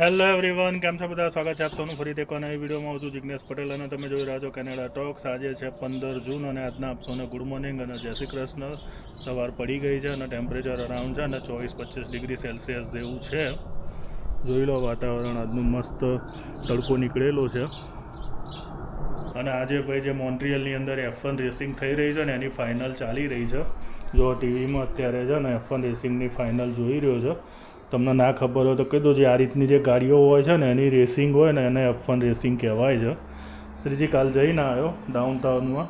Hello everyone કેમ છો બધા? સ્વાગત છે આપ સૌનું ફરીથી એક નવી વિડીયોમાં. હું છું જિજ્ઞેશ પટેલ અને તમે જોઈ રહ્યા છો કેનેડા ટોક્સ આજે છે પંદર જૂન અને આજના આપ સૌને ગુડ મોર્નિંગ અને જય શ્રી કૃષ્ણ. સવાર પડી ગઈ છે અને ટેમ્પરેચર અરાઉન્ડ છે અને ચોવીસ પચીસ ડિગ્રી સેલ્સિયસ જેવું છે. જોઈ લો વાતાવરણ, આજનું મસ્ત તડકો નીકળેલો છે. અને આજે ભાઈ જે મોન્ટ્રિયલની અંદર એફ વન રેસિંગ થઈ રહી છે ને એની ફાઇનલ ચાલી રહી છે. જો ટીવીમાં અત્યારે છે ને એફ વન રેસિંગની ફાઇનલ જોઈ રહ્યો છે. તમને ના ખબર હોય તો કહી દો જે આ રીતની જે ગાડીઓ હોય છે ને એની રેસિંગ હોય ને એને એફ વન રેસિંગ કહેવાય છે. શ્રીજી કાલ જઈને આવ્યો ડાઉન ટાઉનમાં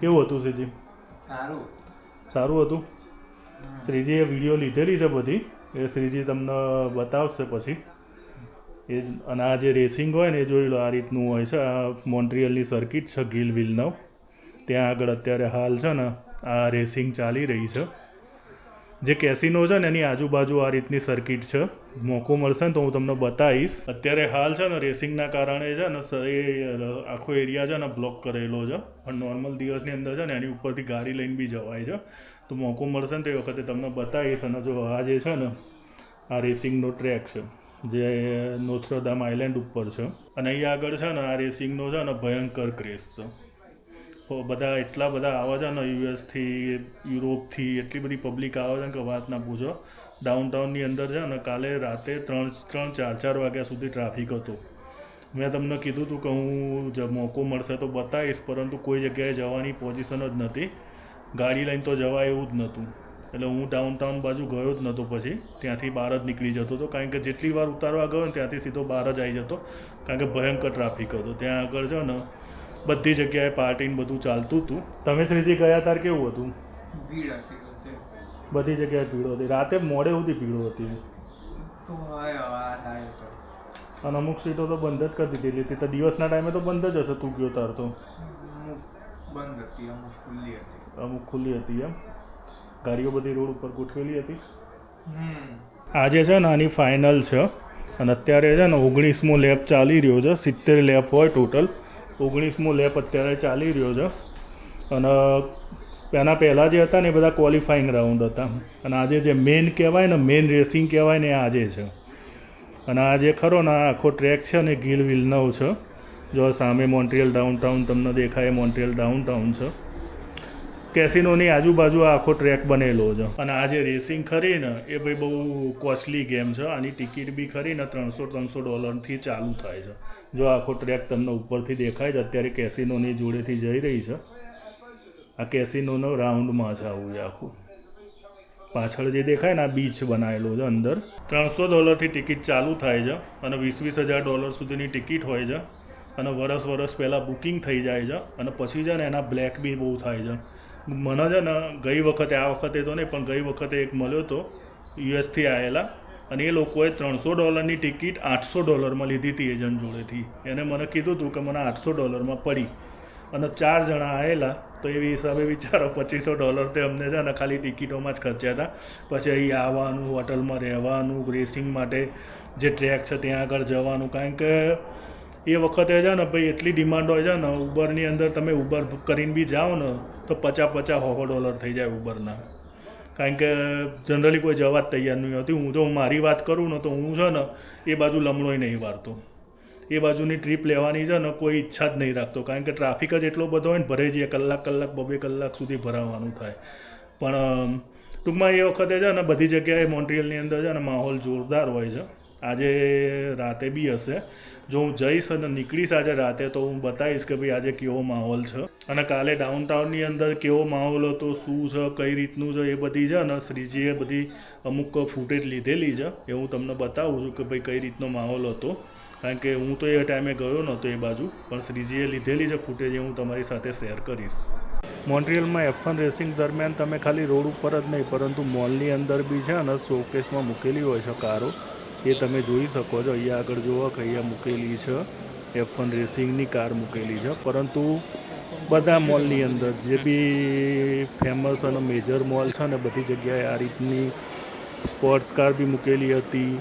કેવું હતું શ્રીજી? સારું. સારું હતું? શ્રીજીએ વીડિયો લીધેલી છે બધી. એ શ્રીજી તમને બતાવશે પછી. એ અને આ જે રેસિંગ હોય ને એ જોઈ લો આ રીતનું હોય છે. આ મોન્ટ્રિયલની સર્કિટ છે ગિલ વિલનવ ત્યાં આગળ અત્યારે હાલ છે ને આ રેસિંગ ચાલી રહી છે. જે કેસિનો છે ને, એની આજુબાજુ આ રીતની સર્કિટ છે. મોકો મળશે ને તો હું તમને બતાવીશ. અત્યારે હાલ છે ને રેસિંગના કારણે છે ને એ આખો એરિયા છે ને બ્લોક કરેલો છે. પણ નોર્મલ દિવસની અંદર છે ને, એની ઉપરથી ગાડી લઈને બી જવાય છે. તો મોકો મળશે ને, તો એ વખતે તમને બતાવીશ. અને જો આ જે છે ને, આ રેસિંગનો ટ્રેક છે, જે નોથ્રોદામ આઇલેન્ડ ઉપર છે. અને અહીં આગળ છે ને, આ રેસિંગનો છે ને, ભયંકર ક્રેઝ છે. બધા એટલા બધા આવે છે ને યુએસથી યુરોપથી એટલી બધી પબ્લિક આવે છે કે વાત ના પૂછો ડાઉનટાઉનની અંદર છે ને કાલે રાતે ત્રણ ત્રણ, ચાર ચાર વાગ્યા સુધી ટ્રાફિક હતો. મેં તમને કીધું હતું કે હું જ મોકો મળશે તો બતાવીશ, પરંતુ કોઈ જગ્યાએ જવાની પોઝિશન જ નથી. ગાડી લઈને તો જવાય એવું જ નહોતું. એટલે હું ડાઉનટાઉન બાજુ ગયો જ નહોતો પછી. ત્યાંથી બહાર જ નીકળી જતો હતો. કારણ કે જેટલી વાર ઉતારવા ગયો ને ત્યાંથી સીધો બહાર જ આવી જતો. કારણ કે ભયંકર ટ્રાફિક હતો. ત્યાં આગળ છે ને બધી જગ્યાએ પાર્ટી ને બધું ચાલતું હતું. તમે શ્રીજી ગયા તાર કેવું હતું. બધી જગ્યાએ ભીડ હતી. રાતે મોડે સુધી ભીડ હતી. અને અમુક સીટો તો બંધ જ કરી દીધેલી હતી તો દિવસના ટાઈમે તો બંધ જ હશે તું ગયો તાર તો. બંધ હતી અમુક ખુલ્લી હતી. અમુક ખુલ્લી હતી એમ. ગાડીઓ બધી રોડ ઉપર ગોઠવેલી હતી. આજે છે ને આની ફાઇનલ છે. અને અત્યારે છે ને ઓગણીસમો લેબ ચાલી રહ્યો છે. સિત્તેર લેબ હોય ટોટલ ઓગણીસમો લેપ અત્યારે ચાલી રહ્યો છે. અને એના પહેલાં જે હતા ને એ બધા ક્વોલિફાઈંગ રાઉન્ડ હતા. અને આજે જે મેઇન કહેવાય ને મેઇન રેસિંગ કહેવાય ને એ આજે છે. અને આ જે ખરો ને આખો ટ્રેક છે ને, ગીલ વિલનવ છે. જો સામે મોન્ટ્રિયલ ડાઉનટાઉન તમને દેખાય મોન્ટ્રિયલ ડાઉનટાઉન છે. કેસિનોની આજુબાજુ આખો ટ્રેક બનેલો છે. અને આ જે રેસિંગ ખરી ને, એ ભાઈ બહુ કોસ્ટલી ગેમ છે. આની ટિકિટ બી ખરી ને ત્રણસો ત્રણસો ડોલરથી ચાલુ થાય છે. જો આખો ટ્રેક તમને ઉપરથી દેખાય છે, અત્યારે કેસિનોની જોડેથી જઈ રહી છે. આ કેસિનોનો રાઉન્ડમાં છે આવું છે આખું. પાછળ જે દેખાય ને, આ બીચ બનાવેલો છે અંદર. ત્રણસો ડોલરથી ટિકિટ ચાલુ થાય છે અને વીસ વીસ હજાર ડોલર સુધીની ટિકિટ હોય છે. અને વરસ વરસ પહેલાં બુકિંગ થઈ જાય છે. અને પછી છે ને, એના બ્લેક બી બહુ થાય છે. મને છે ને ગઈ વખતે, આ વખતે તો નહીં, પણ ગઈ વખતે એક મળ્યો હતો યુએસથી આવેલા અને એ લોકોએ ત્રણસો ડોલરની ટિકિટ આઠસો ડોલરમાં લીધી હતી એજન્ટ જોડેથી. એને મને કીધું હતું કે મને આઠસો ડોલરમાં પડી. અને ચાર જણા આવેલા તો એવી હિસાબે વિચારો, પચીસો ડોલર તે અમને છે ને ખાલી ટિકિટોમાં જ ખર્ચ્યા હતા. પછી અહીં આવવાનું, હોટલમાં રહેવાનું રેસિંગ માટે જે ટ્રેક છે ત્યાં આગળ જવાનું. કારણ કે એ વખતે છે ને ભાઈ એટલી ડિમાન્ડ હોય છે ને, ઉબરની અંદર તમે ઉબર કરીને બી જાઓ ને, તો પચાસ પચાસ હોહો ડોલર થઈ જાય ઉબરના. કારણ કે જનરલી કોઈ જવા જ તૈયાર નહીં હોતી. હું જો હું મારી વાત કરું ને, તો હું છે ને, એ બાજુ લમણોય નહીં વારતો એ બાજુની ટ્રીપ લેવાની છે ને, કોઈ ઈચ્છા જ નહીં રાખતો. કારણ કે ટ્રાફિક જ એટલો બધો હોય ને, ભરે જઈએ કલાક કલાક, બબે કલાક સુધી ભરાવાનું થાય. પણ ટૂંકમાં એ વખતે છે ને, બધી જગ્યાએ મોન્ટ્રિયલની અંદર છે ને, માહોલ જોરદાર હોય છે. આજે રાતે બી હશે. જો હું જઈશ અને નીકળીશ આજે રાતે, તો હું બતાવીશ કે ભાઈ આજે કેવો માહોલ છે. અને કાલે ડાઉનટાઉનની અંદર કેવો માહોલ હતો, શું છે, કઈ રીતનું છે એ બધી છે ને શ્રીજીએ બધી અમુક ફૂટેજ લીધેલી છે. એ હું તમને બતાવું છું કે ભાઈ કઈ રીતનો માહોલ હતો. કારણ કે હું તો એ ટાઈમે ગયો નહોતો એ બાજુ, પણ શ્રીજીએ લીધેલી છે ફૂટેજ એ હું તમારી સાથે શેર કરીશ. મોન્ટ્રિયલમાં એફ વન રેસિંગ દરમિયાન તમે ખાલી રોડ ઉપર જ નહીં, પરંતુ મોલની અંદર બી છે અને શોકેસમાં મૂકેલી હોય છે કારો. એ તમે જોઈ શકો છો, અહીંયા આગળ જુઓ કે અહીંયા મૂકેલી છે. એફ વન રેસિંગની કાર મૂકેલી છે. પરંતુ બધા મોલની અંદર, જે બી ફેમસ અને મેજર મોલ છે ને, બધી જગ્યાએ આ રીતની સ્પોર્ટ્સ કાર બી મૂકેલી હતી.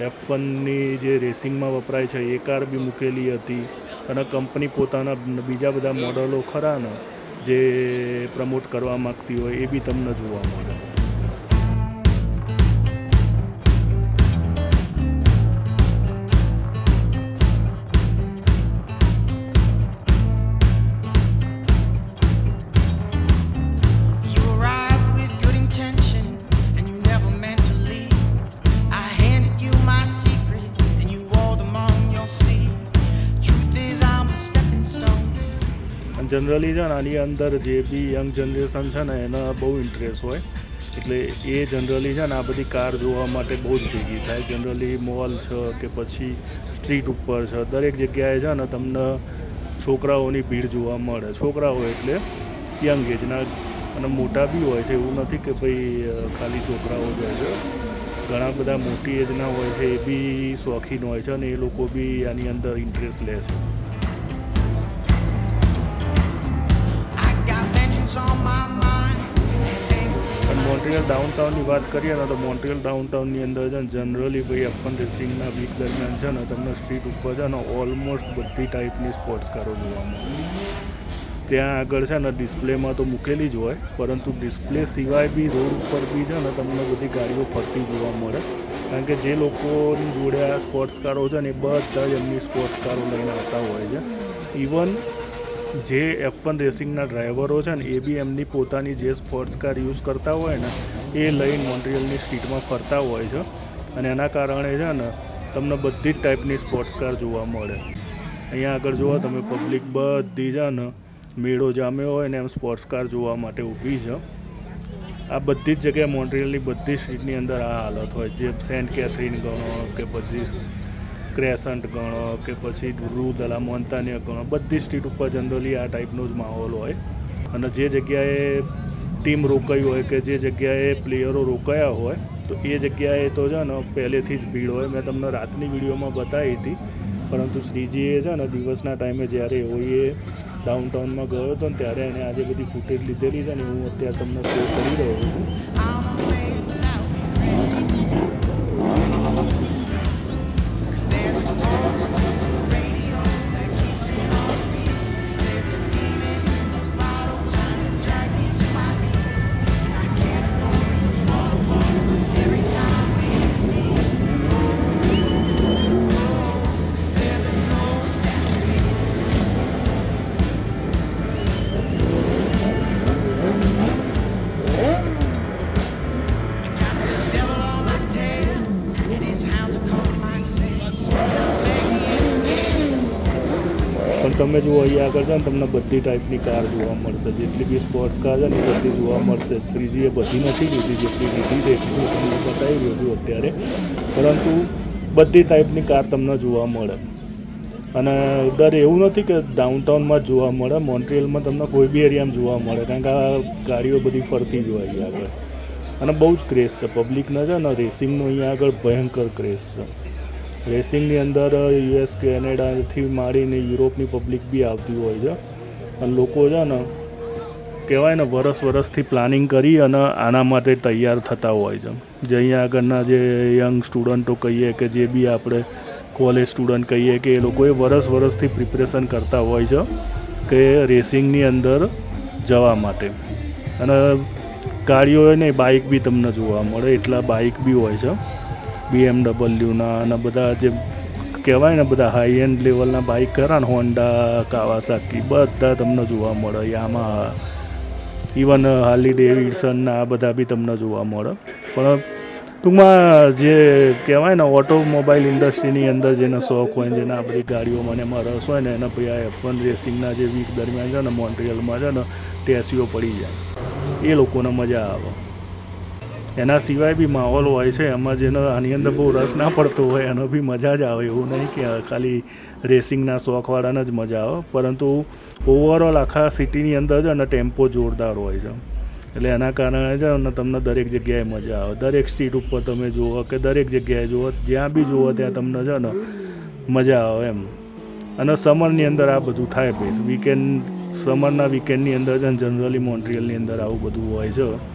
એફ વનની જે રેસિંગમાં વપરાય છે, એ કાર બી મૂકેલી હતી. અને કંપની પોતાના બીજા બધા મોડલો ખરા ને, જે પ્રમોટ કરવા માગતી હોય, એ બી તમને જોવા મળે. જનરલી છે ને આની અંદર જે બી યંગ જનરેશન છે ને એને બહુ ઇન્ટરેસ્ટ હોય. એટલે એ જનરલી છે ને આ બધી કાર જોવા માટે બહુ જ ભેગી થાય. જનરલી મોલ છે કે પછી સ્ટ્રીટ ઉપર છે, દરેક જગ્યાએ છે ને તમને છોકરાઓની ભીડ જોવા મળે. છોકરાઓ એટલે યંગ એજના અને મોટા બી હોય છે, એવું નથી કે ભાઈ ખાલી છોકરાઓ જ હોય છે. ઘણા બધા મોટી એજના હોય છે, એ બી શોખીન હોય છે અને એ લોકો બી આની અંદર ઇન્ટરેસ્ટ લે છે. મોન્ટ્રિયલ ડાઉનટાઉનની વાત કરીએ ને તો મોન્ટ્રિયલ ડાઉનટાઉનની અંદર છે ને જનરલી ભાઈ અપન રેસિંગના વીક દરમિયાન છે ને તમને સ્ટ્રીટ ઉપર છે ને ઓલમોસ્ટ બધી ટાઈપની સ્પોર્ટ્સ કારો જોવા મળે. ત્યાં આગળ છે ને ડિસ્પ્લેમાં તો મૂકેલી જ હોય, પરંતુ ડિસ્પ્લે સિવાય બી રોડ ઉપર બી છે ને તમને બધી ગાડીઓ ફરતી જોવા મળે. કારણ કે જે લોકોની જોડે આ સ્પોર્ટ્સ કારો છે ને એ બધા જ એમની સ્પોર્ટ્સ કારો લઈને આવતા હોય છે. ઇવન જે એફ વન રેસિંગના ડ્રાઈવરો છે ને, એ બી એમની પોતાની જે સ્પોર્ટ્સ કાર યુઝ કરતા હોય ને, એ લઈને મોન્ટ્રિયલની સ્ટ્રીટમાં ફરતા હોય છે. અને એના કારણે છે ને, તમને બધી જ ટાઈપની સ્પોર્ટ્સ કાર જોવા મળે. અહીંયા આગળ જુઓ તમે પબ્લિક બધી છે ને, મેળો જામ્યો હોય ને, એમ સ્પોર્ટ્સ કાર જોવા માટે ઊભી છે. આ બધી જ જગ્યાએ મોન્ટ્રિયલની બધી સ્ટ્રીટની અંદર આ હાલત હોય. જે સેન્ટ કેથરીન ગણો કે પછી ક્રેસન્ટ ગણો કે પછી રૂ દલા મોન્તાનિયા ગણો, બધી સ્ટ્રીટ ઉપર જનરલી આ ટાઈપનો જ માહોલ હોય. અને જે જગ્યાએ ટીમ રોકાઈ હોય કે જે જગ્યાએ પ્લેયરો રોકાયા હોય, તો એ જગ્યાએ તો છે ને પહેલેથી જ ભીડ હોય. મેં તમને રાતની વિડીયોમાં બતાવી હતી. પરંતુ શ્રીજીએ છે ને દિવસના ટાઈમે જ્યારે એ ડાઉનટાઉનમાં ગયો હતો ને ત્યારે એને આજે બધી ફૂટેજ લીધેલી છે ને, હું અત્યારે તમને શેર કરી રહ્યો છું. તમે જુઓ, અહીંયા આગળ છે ને તમને બધી ટાઈપની કાર જોવા મળશે. જેટલી બી સ્પોર્ટ્સ કાર છે ને એ બધી જોવા મળશે. શ્રીજીએ બધી નથી લીધી, જેટલી લીધી છે એટલી તમને બતાવી રહ્યો છું અત્યારે. પરંતુ બધી ટાઈપની કાર તમને જોવા મળે. અને દર એવું નથી કે ડાઉનટાઉનમાં જ જોવા મળે મોન્ટ્રિયલમાં તમને કોઈ બી એરિયામાં જોવા મળે, કારણ કે આ ગાડીઓ બધી ફરતી જ હોય અહીંયા આગળ. અને બહુ જ ક્રેઝ છે. પબ્લિકના છે ને રેસિંગનો અહીંયા આગળ ભયંકર ક્રેઝ છે. રેસિંગની અંદર, યુએસ, કેનેડાથી માંડીને યુરોપની પબ્લિક બી આવતી હોય છે. અને લોકો છે ને, કહેવાય ને, વરસ વરસથી પ્લાનિંગ કરી અને આના માટે તૈયાર થતા હોય છે. જે અહીંયા આગળના જે યંગ સ્ટુડન્ટો કહીએ કે જે બી આપણે કોલેજ સ્ટુડન્ટ કહીએ કે એ લોકોએ વરસ વરસથી પ્રિપરેશન કરતા હોય છે કે રેસિંગની અંદર જવા માટે. અને ગાડીઓ ને બાઇક બી તમને જોવા મળે, એટલા બાઇક બી હોય છે. બીએમડબલ્યુના અને બધા જે કહેવાય ને બધા હાઈ એન્ડ લેવલના બાઇક ખરા ને હોન્ડા કાવાસાકી બધા તમને જોવા મળે. યામા ઇવન હાર્લી ડેવિડસનના આ બધા બી તમને જોવા મળે. પણ ટૂંકમાં જે કહેવાય ને ઓટોમોબાઈલ ઇન્ડસ્ટ્રીની અંદર જેને શોખ હોય જેને આ બધી ગાડીઓ મને એમાં રસ હોય ને એના પછી આ એફ વન રેસિંગના જે વીક દરમિયાન છે ને મોન્ટ્રિયલમાં છે ને ટેસીઓ પડી જાય. એ લોકોને મજા આવે. એના સિવાય બી માહોલ હોય છે, એમાં જેનો આની અંદર બહુ રસ ના પડતો હોય, એનો બી મજા જ આવે એવું નહીં કે ખાલી રેસિંગના શોખવાળાને જ મજા આવે. પરંતુ ઓવરઓલ આખા સિટીની અંદર છે અને ટેમ્પો જોરદાર હોય છે. એટલે એના કારણે છે ને તમને દરેક જગ્યાએ મજા આવે. દરેક સ્ટ્રીટ ઉપર તમે જુઓ કે દરેક જગ્યાએ જુઓ, જ્યાં બી જુઓ ત્યાં તમને છે ને મજા આવે એમ. અને સમરની અંદર આ બધું થાય બેસ વીકેન્ડ સમરના વીકેન્ડની અંદર છે જનરલી મોન્ટ્રિયલની અંદર આવું બધું હોય છે.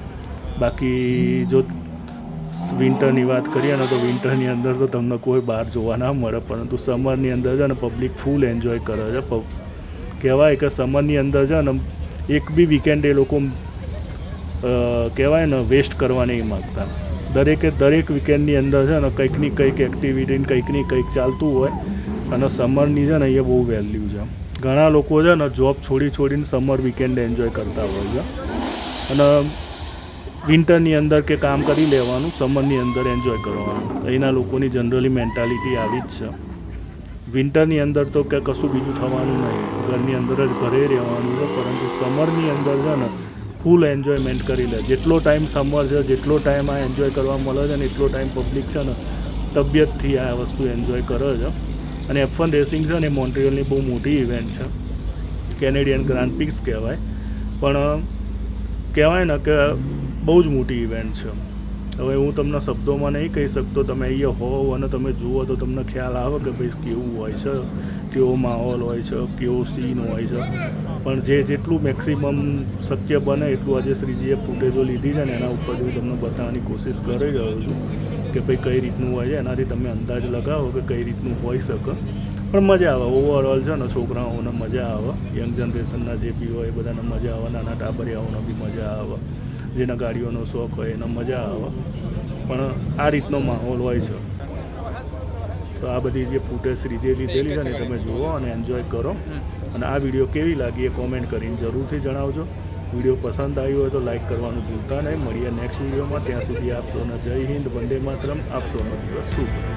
બાકી જો વિન્ટરની વાત કરીએ ને તો વિન્ટરની અંદર તો તમને કોઈ બહાર જોવા ના મળે, પરંતુ સમરની અંદર છે ને પબ્લિક ફૂલ એન્જોય કરે છે. કહેવાય કે સમરની અંદર છે ને એક બી વીકેન્ડ એ લોકો કહેવાય ને વેસ્ટ કરવા નહીં માગતા. દરેકે દરેક વીકેન્ડની અંદર છે ને કંઈકની કંઈક એક્ટિવિટી કંઈકની કંઈક ચાલતું હોય અને સમરની છે ને એ બહુ વેલ્યુ છે. ઘણા લોકો છે ને જોબ છોડી છોડીને સમર વીકેન્ડ એન્જોય કરતા હોય છે. અને વિન્ટરની અંદર કે કામ કરી લેવાનું, સમરની અંદર એન્જોય કરવાનું. અહીંના લોકોની જનરલી મેન્ટાલિટી આવી જ છે. વિન્ટરની અંદર તો કે કશું બીજું થવાનું નહીં. ઘરની અંદર જ ઘરે રહેવાનું છે, પરંતુ સમરની અંદર છે ને ફૂલ એન્જોયમેન્ટ કરી લે. જેટલો ટાઈમ સમર છે, જેટલો ટાઈમ આ એન્જોય કરવા મળે છે ને, એટલો ટાઈમ પબ્લિક છે ને, તબિયતથી આ વસ્તુ એન્જોય કરે છે. અને એફ વન રેસિંગ છે ને, એ મોન્ટ્રિયલની બહુ મોટી ઇવેન્ટ છે. કેનેડિયન ગ્રાન્ડ પિક્સ કહેવાય. પણ કહેવાય ને કે બહુ જ મોટી ઇવેન્ટ છે. હવે હું તમને શબ્દોમાં નહીં કહી શકતો, તમે અહીંયા હોવ અને તમે જુઓ તો તમને ખ્યાલ આવે કે ભાઈ કેવું હોય છે, કેવો માહોલ હોય છે, કેવો સીન હોય છે. પણ જે જેટલું મેક્સિમમ શક્ય બને એટલું આજે શ્રીજીએ ફૂટેજો લીધી છે ને એના ઉપરથી હું તમને બતાવવાની કોશિશ કરી રહ્યો છું કે ભાઈ કઈ રીતનું હોય છે, એનાથી તમે અંદાજ લગાવો કે કઈ રીતનું હોઈ શકે. પણ મજા આવે ઓવરઓલ છે ને છોકરાઓને મજા આવે યંગ જનરેશનના જે બી હોય એ બધાને મજા આવે, નાના ટાબરિયાઓને બી મજા આવે. જેના ગાડીઓનો શોખ હોય, એને મજા આવે. પણ આ રીતનો માહોલ હોય છે. તો આ બધી જે ફૂટેજ શ્રીજે લીધેલી છે ને તમે જુઓ અને એન્જોય કરો. અને આ વીડિયો કેવી લાગી એ કોમેન્ટ કરીને જરૂરથી જણાવજો. વીડિયો પસંદ આવ્યો હોય તો લાઈક કરવાનું ભૂલતા નહીં. મળીએ નેક્સ્ટ વિડીયોમાં ત્યાં સુધી આપશો અને જય હિન્દ, વંદે માતરમ. આપશો સૌનો દિવસ શુભ.